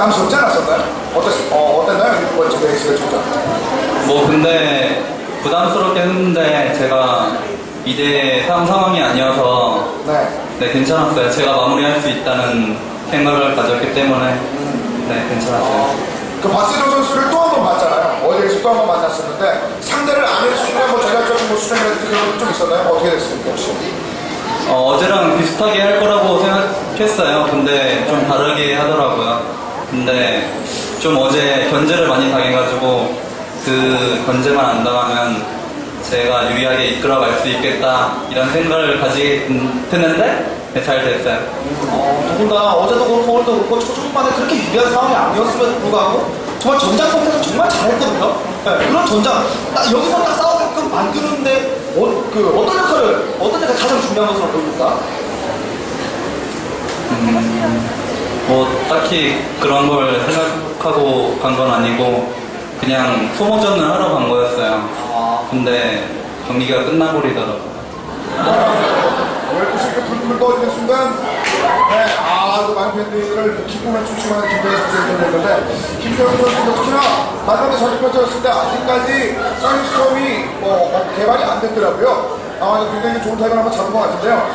부담스럽지 않았었나요? 어땠, 어, 어땠나요? 이번 주 레이스가 진짜. 뭐 근데 부담스럽게 했는데 제가 2대 3 상황이 아니어서 네. 네 괜찮았어요. 제가 마무리할 수 있다는 생각을 가졌기 때문에 네 괜찮았어요. 그 박세종 선수를 또 한 번 봤잖아요. 어디에서 또 한 번 만났었는데 상대를 아는 순간 뭐 전략적인 뭐 것도 좀 있었나요? 어떻게 됐습니까 혹시? 어, 어제랑 비슷하게 할 거라고 생각했어요. 근데 좀 다르게 하더라고요. 근데 좀 어제 견제를 많이 당해가지고 그 견제만 안 당하면 제가 유리하게 이끌어갈 수 있겠다 이런 생각을 가지겠는데 네, 잘 됐어요. 어, 더군다나 어제도 그렇고 오늘도 그렇고 초중반에 그렇게 유리한 상황이 아니었음에도 불구하고 정말 전장 선택을 정말 잘했거든요. 네, 그런 전장 딱 여기서 딱 싸우게끔 만드는데 어, 그 어떤 역할을 어떤 데가 가장 중요한 것으로 보입니까? 뭐 딱히 그런 걸 생각하고 간 건 아니고 그냥 소모전을 하러 간 거였어요. 근데 경기가 끝나버리더라고요. 이렇게 불불 떠지는 순간 네, 아, 그 많은 팬들을 기쁨에 춤추는 김태현 선수의 경기였는데 김태현 마지막에 전이 펼쳐졌을 때 아직까지 사이스톰이 뭐 어, 개발이 안 됐더라고요. 아, 굉장히 좋은 타이밍을 한번 잡은 것 같은데요.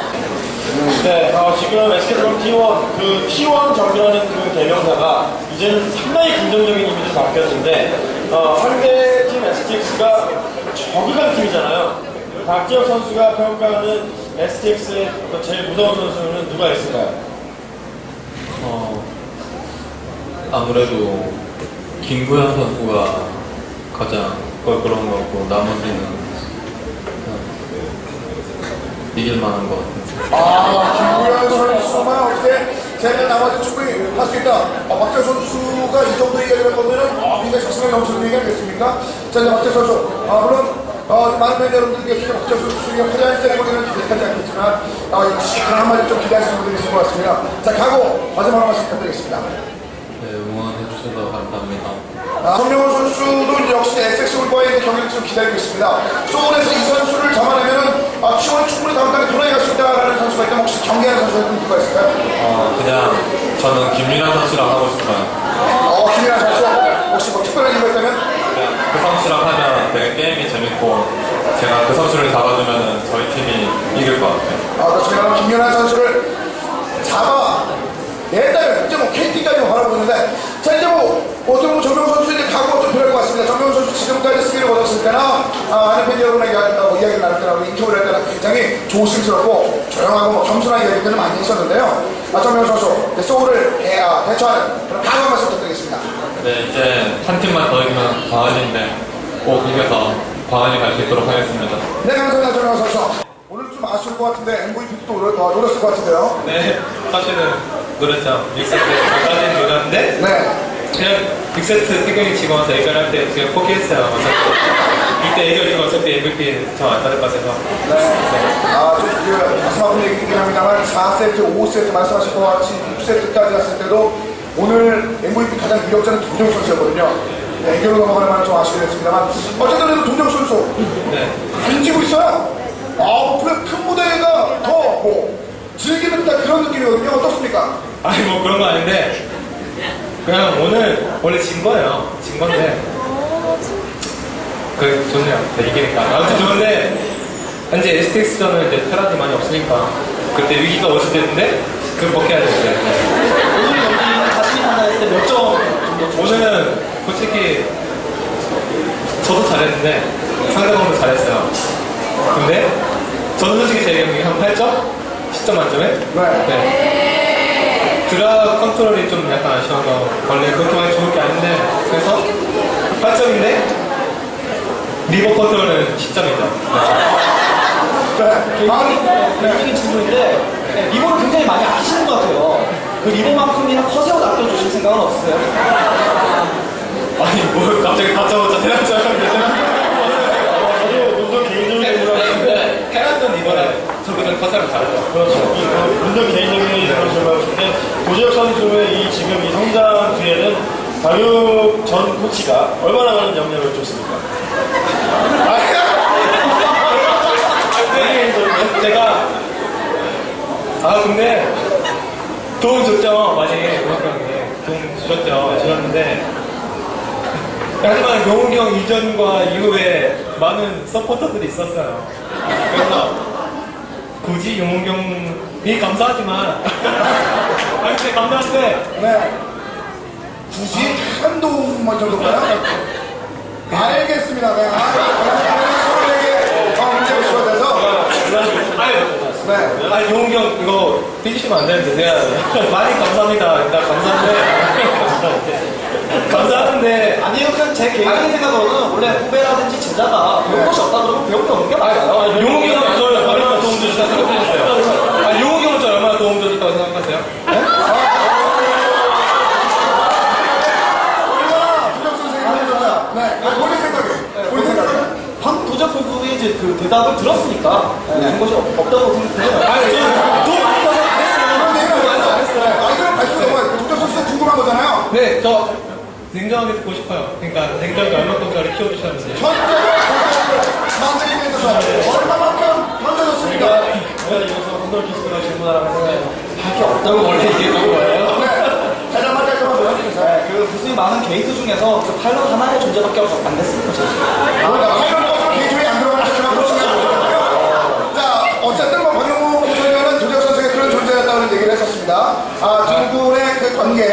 네, 어, 지금 SK트론 T1, 그 T1 정이라는 그 대명사가 이제는 상당히 긍정적인 이미지로 바뀌었는데, 어, 상대팀 STX가 저그간 팀이잖아요. 박지혁 선수가 평가하는 STX의 제일 무서운 선수는 누가 있을까요? 어, 아무래도 김구현 선수가 가장 껄끄러운 것 같고 나머지는 그냥 이길 만한 것 같아요. 아, 김구현 선수만 어떻게 제가 나머지 충분히 할 수 있다. 아, 박재 선수가 이 정도 얘기하는 거면은 아, 굉장히 자신감이 넘치는 얘기 아니겠습니까? 자, 이제 박재 선수. 아, 물론 어, 많은 팬 여러분들께서 박재 선수의 화려한 세레머니는 기대하지 않겠지만 아, 역시 그런 한마디 좀 기대하시는 분들이 있을 것 같습니다. 자, 가고 마지막 말씀 부탁드리겠습니다. 네, 응원해주셔서 감사합니다. 아, 손명훈 선수도 역시 SX 올바의 경기를 지금 기다리고 있습니다. 소울에서 이 선수를 잡아내면은 아, T1이 충분히 다음 달에 돌아갈 수 있다라는 선수가 있다면 혹시 경기하는 선수가 누가 있을까요? 어, 그냥 저는 김민환 선수랑 하고 싶어요. 어, 김민아 선수 혹시 뭐 특별한 이유가 있다면? 그냥 그 선수랑 하면 되게 게임이 재밌고 제가 그 선수를 잡아주면 저희 팀이 이길 것 같아요. 아, 그렇습니다. 김민아 선수를 잡아 낸다면 이제 뭐 KT까지 바라보고 있는데 자 이제 뭐 어떻게 보면 정명 선수 이제 각오가 좀 필요할 것 같습니다. 정명 선수 지금까지 승리를 거뒀을 때나 아, 아는 팬 여러분에게 아, 뭐 이야기를 나눌 때나 인터뷰를 할 때나 굉장히 조심스럽고 조용하고 뭐 겸손한 이야기들은 많이 있었는데요. 아, 정명 선수 네, 소울을 대, 아, 대처하는 그런 강한 말씀 부탁드리겠습니다. 네, 이제 한 팀만 더 이기면 광안인데 꼭 이겨서 광안이 갈 수 있도록 하겠습니다. 네, 감사합니다. 정명 선수. 오늘 좀 아쉬울 것 같은데 MVP도 또 노렸, 어, 노렸을 것 같은데요. 네, 사실은 노렸죠. 6세트까지는 노렸는데 네. 그냥 6세트 태경이 치고 와서 애결할 때 제가 포기했어요. 어차피 이때 이거 어차피 MVP 저안 따를 것 같아서 네. 아, 좀, 그, 가슴 아픈 얘기긴 합니다만, 4세트, 5세트 말씀하신 것 같이 6세트까지 갔을 때도 오늘 MVP 가장 유력자는 도정 선수였거든요. 네, 애교로 넘어갈 만한 좀 아쉽게 됐습니다만, 어쨌든 그래도 도정 선수, 네. 안 지고 있어요. 아, 그래, 큰 무대가 더, 뭐, 즐기는 듯한 그런 느낌이거든요. 어떻습니까? 아니 뭐 그런 거 아닌데 그냥 오늘 원래 진 거예요. 진 건데 그 좋네요. 네, 이기니까 아무튼 좋은데 현재 STX전은 이제 테란이 많이 없으니까 그때 위기가 왔을 때인데 극복해야 되는데 오늘 경기는 자신이 판단했을 때 몇 점 정도 오늘은 솔직히 저도 잘했는데 상대방도 잘했어요. 근데 저는 솔직히 제 경기 한 8점? 10점 만점에? 네. 드라 컨트롤이 좀 약간 아쉬워서 원래 그렇게 많이 좋을 게 아닌데 그래서 8점인데 리버 컨트롤은 10점이죠. 네. 아, 개인적인 질문인데 네, 리버를 굉장히 많이 아시는 것 같아요. 그 리버만큼이나 커세어 낚여주실 생각은 없으세요? 아니 뭐 갑자기 4점부터 대단지 않았는데 저도 운동 개인적인 생각을 하는데, 테란전 리버는 저보다 커서를 잘하죠. 그렇죠. 이 운동 개인적인 하는데, 도재혁 선수의 이 지금 이 성장 뒤에는 박육 전 코치가 얼마나 많은 영향을 줬습니까? 네, 제가 아 근데 도움 줬죠 많이 도움 주셨죠. 주셨는데 하지만 형 이전과 이후에 많은 서포터들이 있었어요. 그래서 굳이 형이 감사하지만 아니 근데 감사한데 네. 굳이 한동만 정도가요? 알겠습니다. 네. 아, 서로에게 어, 문제가 있어돼서 아유 네. 아니 형 이거 삐지시면 안 되는데 내가 많이 감사합니다. 일단 감사한데 감사하는데 아니요, 그냥 제 개인적인 생각으로는 원래 후배라든지 제자가 배울 것이 없다 그러면 배울 게 없는 게 맞아요. 용욱이 형은 저 얼마나 도움 주셨다고 생각하세요? 아 용욱이 형은 저 얼마나 도움 주셨다고 생각하세요? 네. 아, 도적 그 대답을 들었으니까 네. 것이 없- 없다고 생각해요. 아니 많이 써서 안 했어요. 네, 아, 이거는 발표 넘어요. 도적 선수 궁금한 거잖아요. 네, 저 냉정하게 듣고 싶어요. 그러니까 냉정하게 얼마큼짜리 키워주셨는지. 만들기 있어서 얼마만큼 만들어졌습니까? 제가 이것서 혼돌 기수가 질문하라고 생각해요. 할게 없다고 원래 얘기했던 거예요. 네. 가장. 네, 그 무수히 많은 게이트 중에서 그 파일럿 하나의 존재밖에 없- 안 됐습니다. 저는. 그러니까 파이널 개조에 안 얘기를 했었습니다. 아, 두 분의 그 관계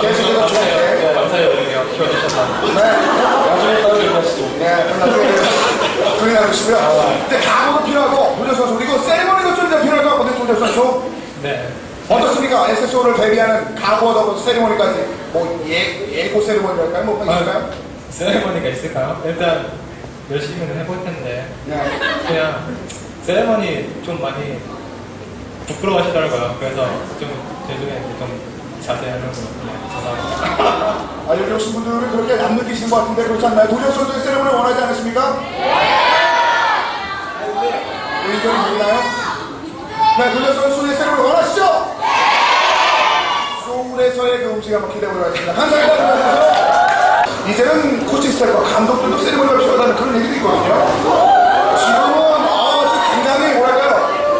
계속해서 감사해요. 좋게. 감사해요. 키워주셔서. 네. 나중에 따로 얘기하시죠. 네, 나중에 조용히 하시고요. 근데 각오도 필요하고, 조정 선수. 그리고 세리머니도 좀더 필요할 것 같거든요, 조정 선수. 네. 어떻습니까? SSO를 각오와 더불어 세리머니까지. 뭐, 예, 예고 세리머니랄까요? 뭐, 있을까요? 세레머니가 있을까요? 일단 열심히는 해볼 텐데 네. 그냥 세레머니 좀 많이 부끄러워하시더라고요. 그래서 좀 대중에 좀 자세히 하려고 네, 죄송합니다. 아, 여기 오신 분들은 그렇게 안 느끼시는 것 같은데 그렇지 않나요? 도전 선수의 세레모니 원하지 않으십니까? 네! 의견이 보이나요? 네, 도전 선수의 세레모니 원하시죠? 소울에서의 그 음식 한번 기대해 보도록 하겠습니다. 감사합니다, 도전 선수. 이제는 코칭 스타일과 감독들도 세레모니가 필요하다는 그런 얘기도 있거든요. 지금은 아주 굉장히 뭐랄까요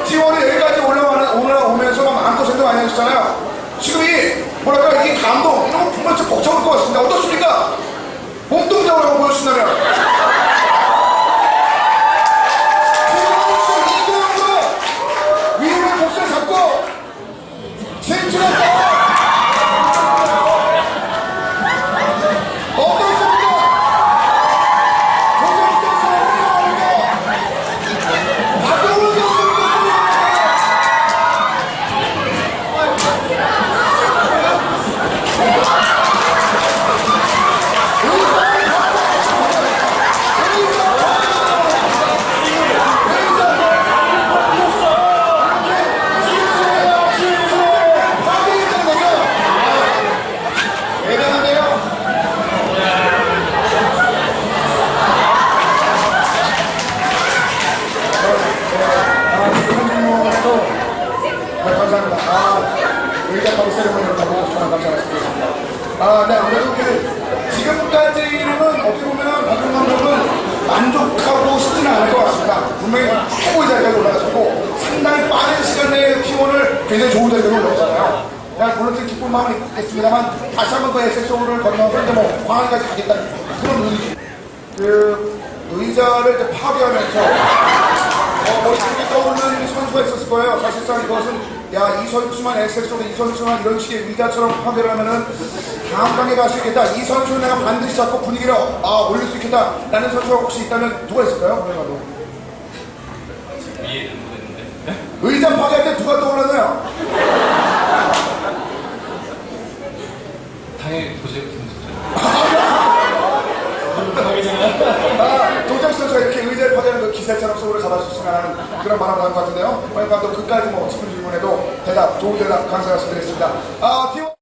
T1이 여기까지 올라오는 올라오면서 막 마음고생도 많이 하셨잖아요. 지금 이 뭐랄까 이 감동 네, 감사합니다. 아, 정말 감사드리겠습니다. 아, 네, 아무래도 그, 지금까지는 어떻게 보면은 박용 감독은 만족하고 싶지는 않을 것 같습니다. 분명히 최고의 자리까지 올라갔었고, 상당히 빠른 시간 내에 T1을 굉장히 좋은 자리로 올렸잖아요. 야, 물론 좀 기쁜 마음은 있겠습니다만, 다시 한번 그 SSO를 거듭나서 이제 뭐, 광안까지 가겠다는 그런 의지. 그, 의자를 파괴하면서, 어, 머릿속에 떠오르는 선수가 있었을 거예요. 사실상 이것은 야 이 선수만 SSO도 이 선수만 이런 식의 의자처럼 파괴를 하면은 다음 강에 갈 수 있겠다. 이 선수는 내가 반드시 잡고 분위기를 아 올릴 수 있겠다. 라는 선수가 혹시 있다면 누가 있을까요? 분인데. 의자 파괴할 때 누가 떠올랐나요? 당연히 도저히 선수죠. 그 기세처럼 속으로 하는 그런 바람을 한것 같은데요. 오늘 감독 끝까지 뭐 10분 질문에도 대답, 좋은 대답 감사 말씀드리겠습니다. 아, 팀